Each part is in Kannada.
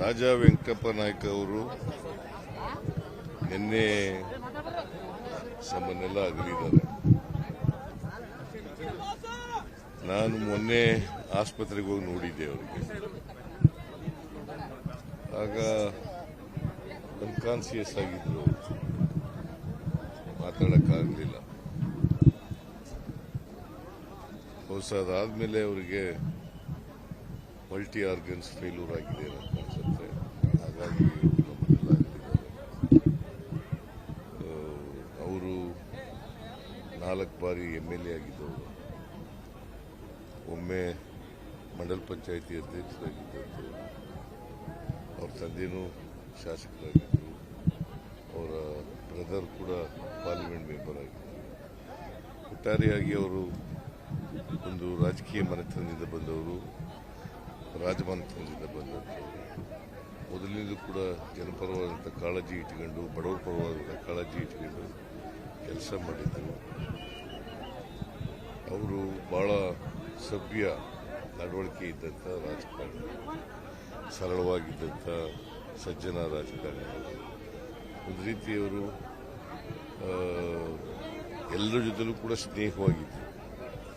ರಾಜ ವೆಂಕಪ್ಪ ನಾಯ್ಕ ಅವರು ನಿನ್ನೆ ಸಮನ್ನೆಲ್ಲ ಅಗಲಿದ್ದಾರೆ. ನಾನು ಮೊನ್ನೆ ಆಸ್ಪತ್ರೆಗೆ ಹೋಗಿ ನೋಡಿದ್ದೆ ಅವರಿಗೆ. ಆಗ ಅನ್ಕಾನ್ಸಿಯಸ್ ಆಗಿದ್ರು ಮಾತಾಡಕ್ಕಾಗಲಿಲ್ಲ. ಹೊಸದಾದ್ಮೇಲೆ ಅವರಿಗೆ ಮಲ್ಟಿ ಆರ್ಗನ್ಸ್ ಫೇಲ್ಯೂರ್ ಆಗಿದೆ ಅಂತ ಅನ್ಸುತ್ತೆ. ಹಾಗಾಗಿ ಅವರು ನಾಲ್ಕು ಬಾರಿ ಎಂ ಎಲ್ ಎ ಆಗಿದ್ದವರು. ಒಮ್ಮೆ ಮಂಡಲ್ ಪಂಚಾಯಿತಿ ಅಧ್ಯಕ್ಷರಾಗಿದ್ದವರು ಅವ್ರ ತಂದೆಯೂ ಶಾಸಕರಾಗಿದ್ದರು. ಅವರ ಬ್ರದರ್ ಕೂಡ ಪಾರ್ಲಿಮೆಂಟ್ ಮೆಂಬರ್ ಆಗಿದ್ದರು. ಒಟ್ಟಾರೆಯಾಗಿ ಅವರು ಒಂದು ರಾಜಕೀಯ ಮನೆತನದಿಂದ ಬಂದವರು. ರಾಜಮನೆತನದಿಂದ ಬಂದಂಥವ್ರು ಮೊದಲಿನಿಂದ ಕೂಡ ಜನಪರವಾದಂಥ ಕಾಳಜಿ ಇಟ್ಕೊಂಡು ಬಡವರ ಪರವಾದಂಥ ಕಾಳಜಿ ಇಟ್ಕೊಂಡು ಕೆಲಸ ಮಾಡಿದ್ದರು ಅವರು ಬಹಳ ಸಭ್ಯ ನಡವಳಿಕೆ ಇದ್ದಂಥ ರಾಜಕಾರಣಿ, ಸರಳವಾಗಿದ್ದಂಥ ಸಜ್ಜನ ರಾಜಕಾರಣಿ ಒಂದು ರೀತಿಯವರು ಎಲ್ಲರ ಜೊತೆಲೂ ಕೂಡ ಸ್ನೇಹವಾಗಿದ್ದರು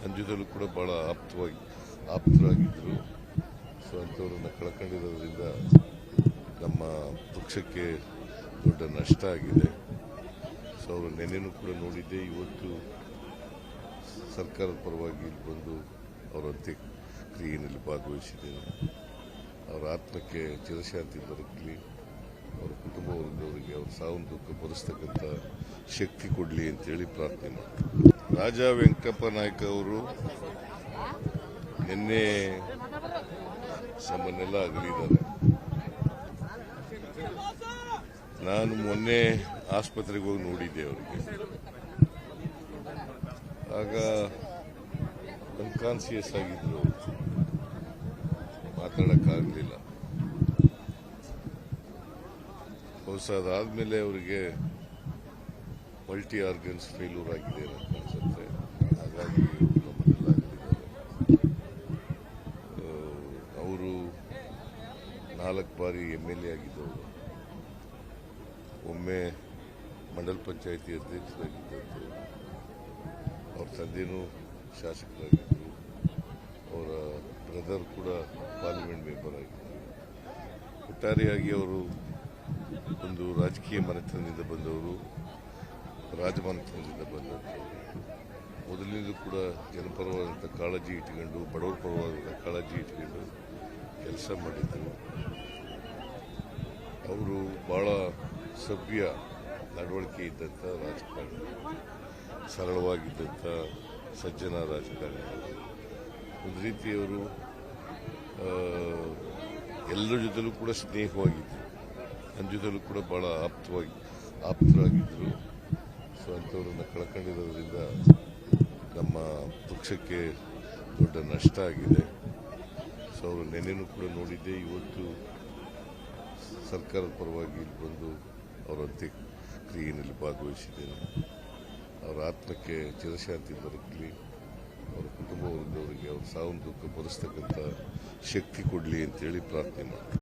ನನ್ನ ಜೊತೆಲೂ ಕೂಡ ಬಹಳ ಆಪ್ತವಾಗಿ ಆಪ್ತರಾಗಿದ್ದರು ಸೊ ಅಂಥವ್ರನ್ನ ಕಳ್ಕೊಂಡಿರೋದ್ರಿಂದ ನಮ್ಮ ಪಕ್ಷಕ್ಕೆ ದೊಡ್ಡ ನಷ್ಟ ಆಗಿದೆ. ಸೊ ಅವರು ನೆನೆನೂ ಕೂಡ ನೋಡಿದ್ದೆ, ಇವತ್ತು ಸರ್ಕಾರದ ಪರವಾಗಿ ಇಲ್ಲಿ ಬಂದು ಅವರ ಅಂತ್ಯಕ್ರಿಯೆಯಲ್ಲಿ ಭಾಗವಹಿಸಿದ್ದೇನೆ ಅವರ ಆತ್ಮಕ್ಕೆ ಚಿರಶಾಂತಿ ದೊರಕಲಿ, ಅವರ ಕುಟುಂಬ ವರ್ಗದವರಿಗೆ ಅವ್ರ ಸಾವನ್ನ ದುಃಖ ಭರಿಸ್ತಕ್ಕಂಥ ಶಕ್ತಿ ಕೊಡಲಿ ಅಂತೇಳಿ ಪ್ರಾರ್ಥನೆ ಮಾಡ್ತೀನಿ. ರಾಜ ವೆಂಕಪ್ಪ ನಾಯ್ಕ ಅವರು ನಿನ್ನೆ ನಮ್ಮನ್ನೆಲ್ಲ ಅಗಲಿದ್ದಾರೆ. ನಾನು ಮೊನ್ನೆ ಆಸ್ಪತ್ರೆಗೆ ಹೋಗಿ ನೋಡಿದ್ದೆ ಅವರಿಗೆ. ಆಗ ಅನ್ಕಾನ್ಸಿಯಸ್ ಆಗಿದ್ರು ಮಾತಾಡಕ್ಕಾಗಲಿಲ್ಲ. ಹೊಸದಾದ್ಮೇಲೆ ಅವರಿಗೆ ಮಲ್ಟಿ ಆರ್ಗನ್ಸ್ ಫೇಲ್ಯೂರ್ ಆಗಿದೆ ಅಂತ ಅನ್ಸುತ್ತೆ ಹಾಗಾಗಿ ನಮ್ಮನ್ನೆಲ್ಲ ಅವರು ನಾಲ್ಕು ಬಾರಿ ಎಂ ಎಲ್ ಎ ಆಗಿದ್ದವರು ಒಮ್ಮೆ ಮಂಡಲ ಪಂಚಾಯಿತಿ ಅಧ್ಯಕ್ಷರಾಗಿದ್ದಂತೆ ಅವ್ರ ತಂದೆಯೂ ಶಾಸಕರಾಗಿದ್ದರು ಅವರ ಬ್ರದರ್ ಕೂಡ ಪಾರ್ಲಿಮೆಂಟ್ ಮೆಂಬರ್ ಆಗಿದ್ದರು. ಒಟ್ಟಾರೆಯಾಗಿ ಅವರು ಒಂದು ರಾಜಕೀಯ ಮನೆತನದಿಂದ ಬಂದವರು, ರಾಜಮನೆತನದಿಂದ ಬಂದವರು ಮೊದಲಿನಿಂದ ಕೂಡ ಜನಪರವಾದಂಥ ಕಾಳಜಿ ಇಟ್ಕೊಂಡು ಬಡವರ ಪರವಾದಂಥ ಕಾಳಜಿ ಇಟ್ಕೊಂಡು ಕೆಲಸ ಮಾಡಿದ್ದರು ಅವರು ಬಹಳ ಸಭ್ಯ ನಡವಳಿಕೆ ಇದ್ದಂಥ ರಾಜಕಾರಣಿ, ಸರಳವಾಗಿದ್ದಂಥ ಸಜ್ಜನ ರಾಜಕಾರಣಿ. ಒಂದು ರೀತಿಯವರು ಎಲ್ಲರ ಜೊತೆಲೂ ಕೂಡ ಸ್ನೇಹವಾಗಿದ್ದರು ನನ್ನ ಜೊತೆಲೂ ಕೂಡ ಬಹಳ ಆಪ್ತವಾಗಿ ಆಪ್ತರಾಗಿದ್ದರು ಸೊ ಅಂಥವ್ರನ್ನ ಕಳ್ಕೊಂಡಿರೋದ್ರಿಂದ ನಮ್ಮ ಪಕ್ಷಕ್ಕೆ ದೊಡ್ಡ ನಷ್ಟ ಆಗಿದೆ. ಸೊ ಅವರು ನೆನೆನೂ ಕೂಡ ನೋಡಿದ್ದೆ. ಇವತ್ತು ಸರ್ಕಾರದ ಪರವಾಗಿ ಇಲ್ಲಿ ಬಂದು ಅವರ ಅಂತ್ಯಕ್ರಿಯೆಯಲ್ಲಿ ಭಾಗವಹಿಸಿದ್ದೇನೆ. ಅವರ ಆತ್ಮಕ್ಕೆ ಚಿರಶಾಂತಿ ದೊರಕಲಿ. ಅವರ ಕುಟುಂಬ ವರ್ಗದವರಿಗೆ ಅವ್ರ ಸಾವನ್ನ ದುಃಖ ಭರಿಸ್ತಕ್ಕಂಥ ಶಕ್ತಿ ಕೊಡಲಿ ಅಂತೇಳಿ ಪ್ರಾರ್ಥನೆ ಮಾಡ್ತೀನಿ.